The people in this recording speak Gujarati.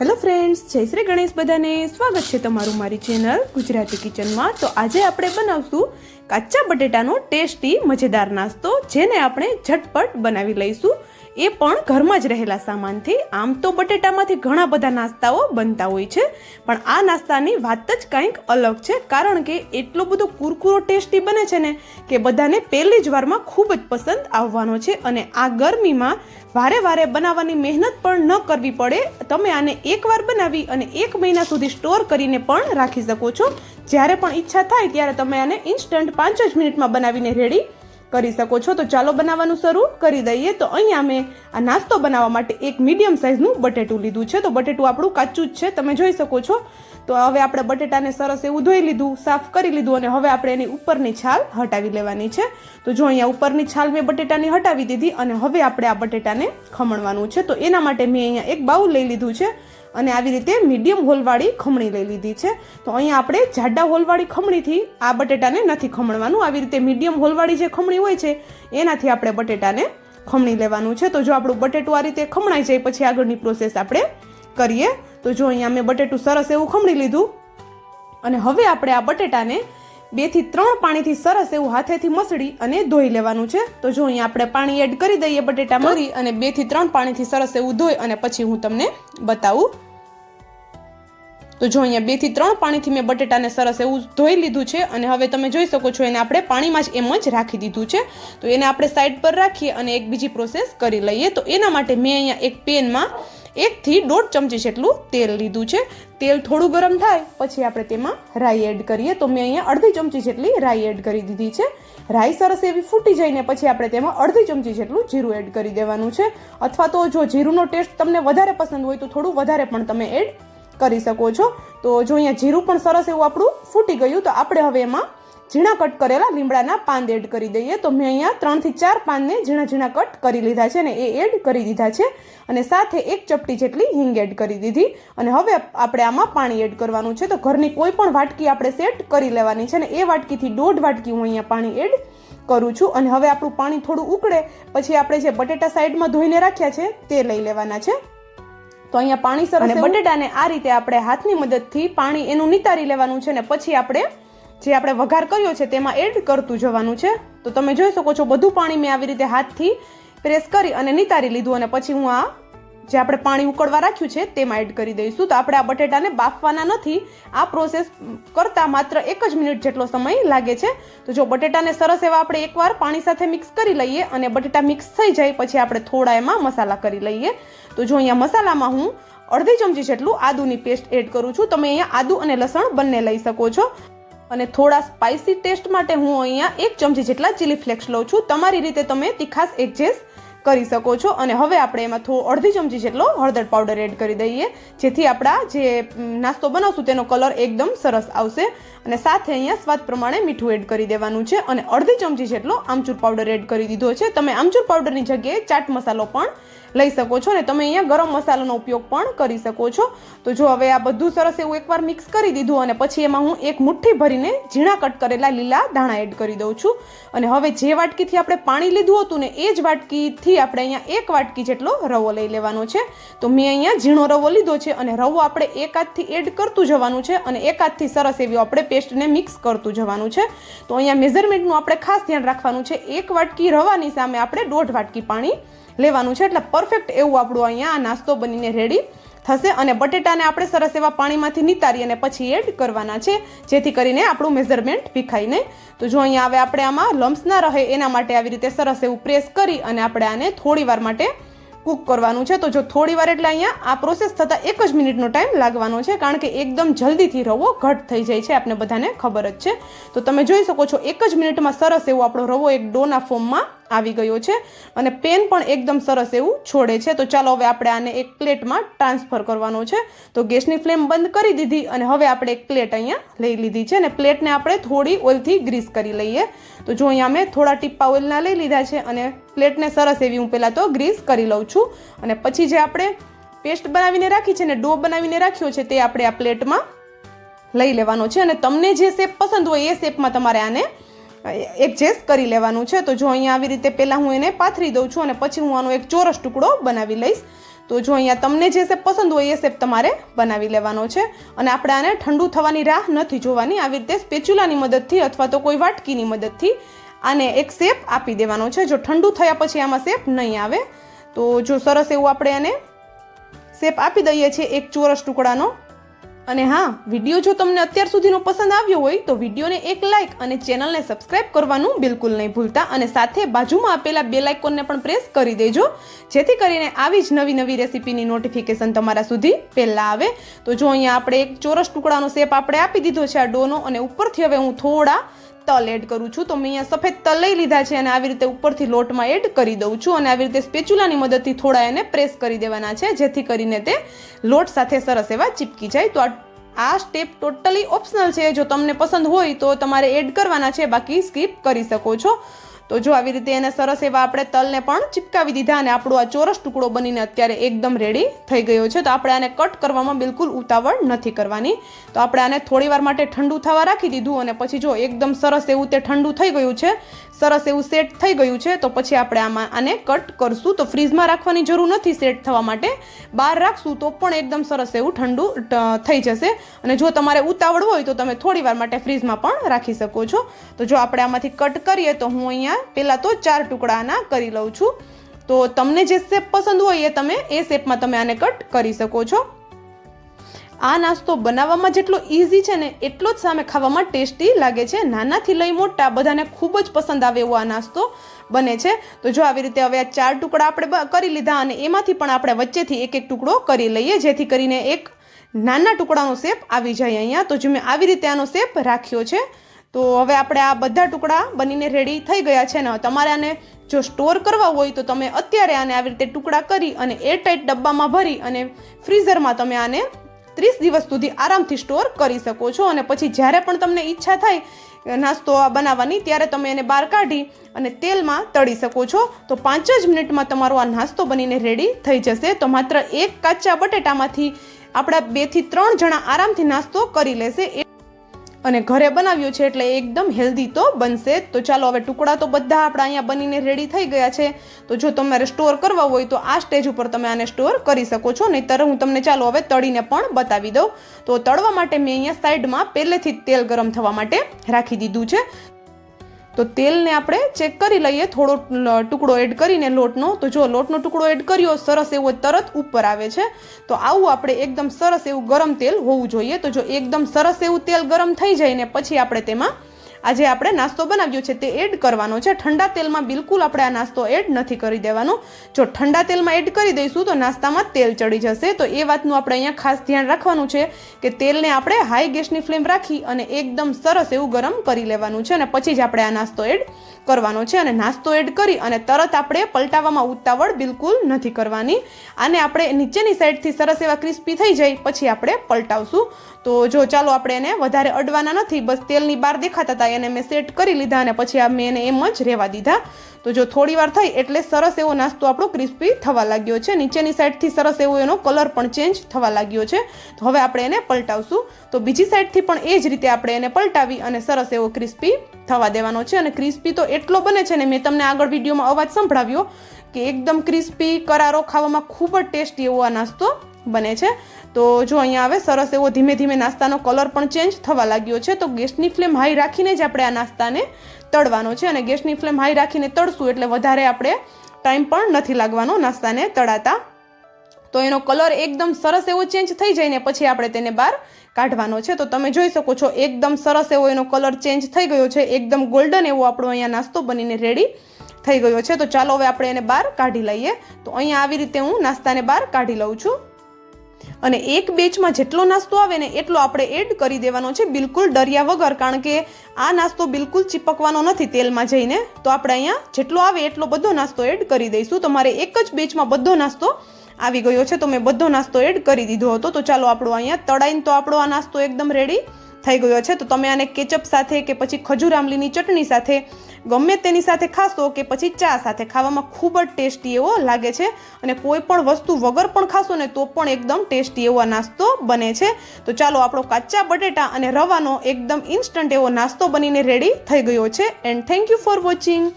હેલો ફ્રેન્ડ્સ, જય શ્રી ગણેશ બધાને. સ્વાગત છે તમારું મારી ચેનલ ગુજરાતી કિચનમાં. તો આજે આપણે બનાવશું કાચા બટેટાનો ટેસ્ટી, મજેદાર નાસ્તો, જેને આપણે ઝટપટ બનાવી લઈશું. એ પણ ઘરમાં જ રહેલા સામાનથી. આમ તો બટેટામાંથી ઘણા બધા નાસ્તાઓ બનતા હોય છે, પણ આ નાસ્તાની વાત જ કંઈક અલગ છે, કારણ કે એટલો બધો કુરકુરો ટેસ્ટી બને છે ને કે બધાને પહેલી જ વારમાં ખૂબ જ પસંદ આવવાનો છે અને આ ગરમીમાં વારે વારે બનાવવાની મહેનત પણ ન કરવી પડે. તમે આને એકવાર બનાવી અને એક મહિના સુધી સ્ટોર કરીને પણ રાખી શકો છો. જ્યારે પણ ઈચ્છા થાય ત્યારે તમે આને ઇન્સ્ટન્ટ પાંચ જ મિનિટમાં બનાવીને રેડી કરી શકો છો. તો ચાલો બનાવવાનું શરૂ કરી દઈએ. તો અહીંયા મેં આ નાસ્તો બનાવવા માટે એક મીડિયમ સાઇઝનું બટેટું લીધું છે. તો બટેટું આપણું કાચું જ છે. તમે જોઈ શકો છો. તો હવે આપણે બટેટાને સરસ એવું ધોઈ લીધું, સાફ કરી લીધું અને હવે આપણે એની ઉપરની છાલ હટાવી લેવાની છે. તો જો અહીંયા ઉપરની છાલ મેં બટેટાની હટાવી દીધી અને હવે આપણે આ બટેટાને ખમણવાનું છે. તો એના માટે મેં અહીંયા એક બાઉલ લઈ લીધું છે. અને આવી રીતે મીડિયમ હોલવાળી ખમણી લઈ લીધી છે. તો અહીંયા આપણે જાડા હોલવાળી ખમણીથી આ બટેટાને નથી ખમણવાનું. આવી રીતે મીડિયમ હોલવાળી જે ખમણી હોય છે, એનાથી આપણે બટેટાને ખમણી લેવાનું છે. તો જો આપણું બટેટું આ રીતે ખમણાઈ જાય, પછી આગળની પ્રોસેસ આપણે કરીએ. તો જો અહીંયા મેં બટેટું સરસ એવું ખમણી લીધું. અને હવે આપણે આ બટેટાને બેથી ત્રણ પાણીથી સરસ એવું હાથેથી મસળી અને ધોઈ લેવાનું છે. તો જો અહીંયા આપણે પાણી એડ કરી દઈએ બટેટા મરી અને બેથી ત્રણ પાણીથી સરસ એવું ધોઈ અને પછી હું તમને બતાવું. તો જો અહીંયા બેથી ત્રણ પાણીથી મેં બટેટાને સરસ એવું ધોઈ લીધું છે અને હવે તમે જોઈ શકો છો એને આપણે પાણીમાં જ એમ જ રાખી દીધું છે. તો એને આપણે સાઈડ પર રાખીએ અને એક બીજી પ્રોસેસ કરી લઈએ. તો એના માટે મેં અહીંયા એક પેનમાં એકથી દોઢ ચમચી જેટલું તેલ લીધું છે. તેલ થોડું ગરમ થાય, પછી આપણે તેમાં રાઈ એડ કરીએ. તો મેં અહીંયા અડધી ચમચી જેટલી રાઈ એડ કરી દીધી છે. રાઈ સરસ એવી ફૂટી જઈને પછી આપણે તેમાં અડધી ચમચી જેટલું જીરું એડ કરી દેવાનું છે. અથવા તો જો જીરુંનો ટેસ્ટ તમને વધારે પસંદ હોય તો થોડું વધારે પણ તમે એડ કરી શકો છો. તો જો અહીંયા જીરું પણ સરસ એવું આપણું ફૂટી ગયું, તો આપણે હવે એમાં ઝીણા કટ કરેલા લીમડાના પાન એડ કરી દઈએ. તો મેં અહીંયા ત્રણથી ચાર પાનને ઝીણા ઝીણા કટ કરી લીધા છે ને એ એડ કરી દીધા છે. અને સાથે એક ચપટી જેટલી હિંગ એડ કરી દીધી. અને હવે આપણે આમાં પાણી એડ કરવાનું છે. તો ઘરની કોઈ પણ વાટકી આપણે સેટ કરી લેવાની છે ને એ વાટકીથી દોઢ વાટકી હું અહીંયા પાણી એડ કરું છું. અને હવે આપણું પાણી થોડું ઉકળે. પછી આપણે જે બટેટા સાઈડમાં ધોઈને રાખ્યા છે તે લઈ લેવાના છે. તો અહીંયા પાણી સરસ અને બટેટાને આ રીતે આપણે હાથની મદદથી પાણી એનું નિતારી લેવાનું છે ને પછી આપણે જે આપણે વઘાર કર્યો છે તેમાં એડ કરતું જવાનું છે. તો તમે જોઈ શકો છો બધું પાણી મેં આવી રીતે હાથથી પ્રેસ કરી અને નિતારી લીધું અને પછી હું આ જે આપણે પાણી ઉકળવા રાખ્યું છે તેમાં એડ કરી દઈશું. તો આપણે આ બટેટાને બાફવાના નથી. આ પ્રોસેસ કરતાં માત્ર એક જ મિનિટ જેટલો સમય લાગે છે. તો જો બટેટાને સરસ એવા આપણે એકવાર પાણી સાથે મિક્સ કરી લઈએ અને બટેટા મિક્સ થઈ જાય પછી આપણે થોડા એમાં મસાલા કરી લઈએ. તો જો અહીંયા મસાલામાં હું અડધી ચમચી જેટલું આદુની પેસ્ટ એડ કરું છું. તમે અહીંયા આદુ અને લસણ બંને લઈ શકો છો. અને થોડા સ્પાઇસી ટેસ્ટ માટે હું અહીંયા એક ચમચી જેટલા ચીલી ફ્લેક્સ લઉં છું. તમારી રીતે તમે તીખાસ એડજસ્ટ કરી શકો છો. અને હવે આપણે એમાં થોડો અડધી ચમચી જેટલો હળદર પાવડર એડ કરી દઈએ. જેથી આપણા જે નાસ્તો બનાવશું તેનો કલર એકદમ સરસ આવશે. અને સાથે અહીંયા સ્વાદ પ્રમાણે મીઠું એડ કરી દેવાનું છે. અને અડધી ચમચી જેટલો આમચૂર પાવડર એડ કરી દીધો છે. તમે આમચૂર પાવડરની જગ્યાએ ચાટ મસાલો પણ લઈ શકો છો. અને તમે અહીંયા ગરમ મસાલાનો ઉપયોગ પણ કરી શકો છો. તો જો હવે આ બધું સરસ એવું એકવાર મિક્સ કરી દીધું અને પછી એમાં હું એક મુઠ્ઠી ભરીને ઝીણા કટ કરેલા લીલા ધાણા એડ કરી દઉં છું. અને હવે જે વાટકીથી આપણે પાણી લીધું હતું ને એ જ વાટકીથી આપણે અહીંયા એક વાટકી જેટલો રવો લઈ લેવાનો છે. તો મેં અહીંયા ઝીણો રવો લીધો છે અને રવો આપણે એક હાથથી એડ કરતું જવાનું છે અને એક હાથથી સરસ એવી આપણે પેસ્ટને મિક્સ કરતું જવાનું છે. તો અહીંયા મેઝરમેન્ટનું આપણે ખાસ ધ્યાન રાખવાનું છે. એક વાટકી રવાની સામે આપણે દોઢ વાટકી પાણી લેવાનું છે. એટલે પરફેક્ટ એવું આપણું અહીંયા નાસ્તો બનીને રેડી થશે અને બટેટાને આપણે સરસ એવા પાણીમાંથી નિતારી અને પછી એડ કરવાના છે, જેથી કરીને આપણું મેઝરમેન્ટ ભીખાય નહીં. તો જો અહીંયા હવે આપણે આમાં લમ્સ ના રહે, એના માટે આવી રીતે સરસ એવું પ્રેસ કરી અને આપણે આને થોડીવાર માટે કૂક કરવાનું છે. તો જો થોડીવાર એટલે અહીંયા આ પ્રોસેસ થતાં એક જ મિનિટનો ટાઈમ લાગવાનો છે, કારણ કે એકદમ જલ્દીથી રવો ઘટ થઈ જાય છે આપણે બધાને ખબર જ છે. તો તમે જોઈ શકો છો, એક જ મિનિટમાં સરસ એવો આપણો રવો એક ડોના ફોર્મમાં આવી ગયો છે અને પેન પણ એકદમ સરસ એવું છોડે છે. તો ચાલો હવે આપણે આને એક પ્લેટમાં ટ્રાન્સફર કરવાનો છે. તો ગેસની ફ્લેમ બંધ કરી દીધી અને હવે આપણે એક પ્લેટ અહીંયા લઈ લીધી છે અને પ્લેટને આપણે થોડી ઓઇલથી ગ્રીસ કરી લઈએ. તો જો અહીંયા મેં થોડા ટીપ્પા ઓઇલના લઈ લીધા છે અને પ્લેટને સરસ એવી હું પહેલાં તો ગ્રીસ કરી લઉં છું. અને પછી જે આપણે પેસ્ટ બનાવીને રાખી છે ને ડો બનાવીને રાખ્યો છે તે આપણે આ પ્લેટમાં લઈ લેવાનો છે. અને તમને જે શેપ પસંદ હોય એ શેપમાં તમારે આને એડજસ્ટ કરી લેવાનું છે. તો જો અહીંયા આવી રીતે પહેલાં હું એને પાથરી દઉં છું અને પછી હું આનો એક ચોરસ ટુકડો બનાવી લઈશ. તો જો અહીંયા તમને જે શેપ પસંદ હોય એ શેપ તમારે બનાવી લેવાનો છે. અને આપણે આને ઠંડુ થવાની રાહ નથી જોવાની. આવી રીતે સ્પેચ્યુલાની મદદથી અથવા તો કોઈ વાટકીની મદદથી આને એક શેપ આપી દેવાનો છે. જો ઠંડુ થયા પછી આમાં શેપ નહીં આવે. તો જો સરસ એવું આપણે આને શેપ આપી દઈએ છીએ એક ચોરસ ટુકડાનો. અને હા, વીડિયો જો તમને અત્યાર સુધીનો પસંદ આવ્યો હોય તો વિડીયોને એક લાઇક અને ચેનલને સબસ્ક્રાઇબ કરવાનું બિલકુલ નહીં ભૂલતા. અને સાથે બાજુમાં આપેલા બે લાઇકોનને પણ પ્રેસ કરી દેજો. જેથી કરીને આવી જ નવી નવી રેસીપીની નોટિફિકેશન તમારા સુધી પહેલાં આવે. તો જો અહીંયા આપણે એક ચોરસ ટુકડાનો શેપ આપણે આપી દીધો છે આ ડોનો, અને ઉપરથી હવે હું થોડા તલ એડ કરું છું, તો મેં અહીંયા સફેદ તલ લઈ લીધા છે અને આવી રીતે ઉપરથી લોટમાં એડ કરી દઉં છું અને આવી રીતે સ્પેચ્યુલાની મદદથી થોડા એને પ્રેસ કરી દેવાના છે, જેથી કરીને તે લોટ સાથે સરસ એવા ચીપકી જાય. તો આ આ સ્ટેપ ટોટલી ઓપ્શનલ છે, જો તમને પસંદ હોય તો તમારે એડ કરવાના છે, બાકી સ્કીપ કરી શકો છો. તો જો આવી રીતે એને સરસ એવા આપણે તલને પણ ચિપકાવી દીધા અને આપણો આ ચોરસ ટુકડો બનીને અત્યારે એકદમ રેડી થઈ ગયો છે. તો આપણે આને કટ કરવામાં બિલકુલ ઉતાવળ નથી કરવાની. તો આપણે આને થોડી વાર માટે ઠંડુ થવા રાખી દીધું અને પછી જો એકદમ સરસ એવું તે ઠંડુ થઈ ગયું છે સરસ એવું સેટ થઈ ગયું છે, તો પછી આપણે આમાં આને કટ કરશું. તો ફ્રીજમાં રાખવાની જરૂર નથી સેટ થવા માટે. બહાર રાખશું તો પણ એકદમ સરસ એવું ઠંડુ થઈ જશે. અને જો તમારે ઉતાવળ હોય તો તમે થોડીવાર માટે ફ્રીજમાં પણ રાખી શકો છો. તો જો આપણે આમાંથી કટ કરીએ તો હું અહીંયા પહેલાં તો ચાર ટુકડાના કરી લઉં છું. તો તમને જે શેપ પસંદ હોય એ તમે, એ શેપમાં તમે આને કટ કરી શકો છો. આ નાસ્તો બનાવવામાં જેટલો ઇઝી છે ને એટલો જ સામે ખાવામાં ટેસ્ટી લાગે છે. નાનાથી લઈ મોટા બધાને ખૂબ જ પસંદ આવે એવો આ નાસ્તો બને છે. તો જો આવી રીતે હવે આ ચાર ટુકડા આપણે કરી લીધા અને એમાંથી પણ આપણે વચ્ચેથી એક એક ટુકડો કરી લઈએ, જેથી કરીને એક નાના ટુકડાનો શેપ આવી જાય અહીંયા. તો જો મેં આવી રીતે આનો શેપ રાખ્યો છે, તો હવે આપણે આ બધા ટુકડા બનીને રેડી થઈ ગયા છે. ને તમારે આને જો સ્ટોર કરવા હોય તો તમે અત્યારે આને આવી રીતે ટુકડા કરી અને એરટાઇટ ડબ્બામાં ભરી અને ફ્રીઝરમાં તમે આને ત્રીસ દિવસ સુધી આરામથી સ્ટોર કરી શકો છો અને પછી જ્યારે પણ તમને ઈચ્છા થાય નાસ્તો આ બનાવવાની, ત્યારે તમે એને બહાર કાઢી અને તેલમાં તળી શકો છો. તો પાંચ જ મિનિટમાં તમારો આ નાસ્તો બનીને રેડી થઈ જશે. તો માત્ર એક કાચા બટેટામાંથી આપણા બેથી ત્રણ જણા આરામથી નાસ્તો કરી લેશે. અને ઘરે બનાવ્યું છે એટલે એકદમ હેલ્ધી તો બનશે. તો ચાલો હવે ટુકડા તો બધા આપણા અહીંયા બનીને રેડી થઈ ગયા છે. તો જો તમારે સ્ટોર કરવા હોય તો આ સ્ટેજ ઉપર તમે આને સ્ટોર કરી શકો છો. નહીંતર હું તમને ચાલો હવે તળીને પણ બતાવી દઉં. તો તળવા માટે મેં અહીંયા સાઈડમાં પહેલેથી જ તેલ ગરમ થવા માટે રાખી દીધું છે. તો તેલને આપણે ચેક કરી લઈએ. થોડો ટુકડો એડ કરીને લોટનો. તો જો લોટનો ટુકડો એડ કર્યો, સરસ એવો તરત ઉપર આવે છે. તો આવું આપણે એકદમ સરસ એવું ગરમ તેલ હોવું જોઈએ. તો જો એકદમ સરસ એવું તેલ ગરમ થઈ જાય ને પછી આપણે તેમાં આજે આપણે નાસ્તો બનાવ્યો છે તે એડ કરવાનો છે. ઠંડા તેલમાં બિલકુલ આપણે આ નાસ્તો એડ નથી કરી દેવાનો. જો ઠંડા તેલમાં એડ કરી દઈશું તો નાસ્તામાં તેલ ચડી જશે. તો એ વાતનું આપણે અહીંયા ખાસ ધ્યાન રાખવાનું છે કે તેલને આપણે હાઈ ગેસની ફ્લેમ રાખી અને એકદમ સરસ એવું ગરમ કરી લેવાનું છે અને પછી જ આપણે આ નાસ્તો એડ કરવાનો છે અને નાસ્તો એડ કરી અને તરત આપણે પલટાવવામાં ઉતાવળ બિલકુલ નથી કરવાની. આને આપણે નીચેની સાઈડથી સરસ એવા ક્રિસ્પી થઈ જાય, પછી આપણે પલટાવશું. તો જો ચાલો આપણે એને વધારે અડવાના નથી, બસ તેલની બહાર દેખાતા હતા, એને મેં સેટ કરી લીધા અને પછી આ મેં એને એમ જ રહેવા દીધા. તો જો થોડી વાર થઈ એટલે સરસ એવો નાસ્તો આપણો ક્રિસ્પી થવા લાગ્યો છે. નીચેની સાઈડથી સરસ એવો એનો કલર પણ ચેન્જ થવા લાગ્યો છે. તો હવે આપણે એને પલટાવશું. તો બીજી સાઈડથી પણ એ જ રીતે આપણે એને પલટાવી અને સરસ એવો ક્રિસ્પી થવા દેવાનો છે. અને ક્રિસ્પી તો એટલો બને છે ને મેં તમને આગળ વિડીયોમાં અવાજ સંભળાવ્યો કે એકદમ ક્રિસ્પી કરારો ખાવામાં ખૂબ જ ટેસ્ટી એવો આ નાસ્તો બને છે. તો જો અહીંયા આવે, સરસ એવો ધીમે ધીમે નાસ્તાનો કલર પણ ચેન્જ થવા લાગ્યો છે. તો ગેસની ફ્લેમ હાઈ રાખીને જ આપણે આ નાસ્તાને તળવાનો છે અને ગેસની ફ્લેમ હાઈ રાખીને તળશું એટલે વધારે આપણે ટાઈમ પણ નથી લાગવાનો નાસ્તાને તળાતા. તો એનો કલર એકદમ સરસ એવો ચેન્જ થઈ જાય ને પછી આપણે તેને બહાર કાઢવાનો છે. તો તમે જોઈ શકો છો, એકદમ સરસ એવો એનો કલર ચેન્જ થઈ ગયો છે. એકદમ ગોલ્ડન એવો આપણો અહીંયા નાસ્તો બનીને રેડી થઈ ગયો છે. તો ચાલો હવે આપણે એને બહાર કાઢી લઈએ. તો અહીંયા આવી રીતે હું નાસ્તાને બહાર કાઢી લઉં છું. અને એક બેચમાં જેટલો નાસ્તો આવે ને એટલો આપણે એડ કરી દેવાનો છે બિલકુલ ડર્યા વગર, કારણ કે આ નાસ્તો બિલકુલ ચીપકવાનો નથી તેલમાં જઈને. તો આપણે અહીંયા જેટલો આવે એટલો બધો નાસ્તો એડ કરી દઈશું. તમારે એક જ બેચમાં બધો નાસ્તો આવી ગયો છે, તો મેં બધો નાસ્તો એડ કરી દીધો હતો. તો ચાલો આપણો અહીંયા તળાઈને તો આપણો આ નાસ્તો એકદમ રેડી થઈ ગયો છે. તો તમે આને કેચઅપ સાથે કે પછી ખજૂર આમલીની ચટણી સાથે, ગમે તેની સાથે ખાશો કે પછી ચા સાથે, ખાવામાં ખૂબ જ ટેસ્ટી એવો લાગે છે. અને કોઈ પણ વસ્તુ વગર પણ ખાશો ને તો પણ એકદમ ટેસ્ટી એવો નાસ્તો બને છે. તો ચાલો આપણો કાચા બટેટા અને રવાનો એકદમ ઇન્સ્ટન્ટ એવો નાસ્તો બનીને રેડી થઈ ગયો છે. And thank you for watching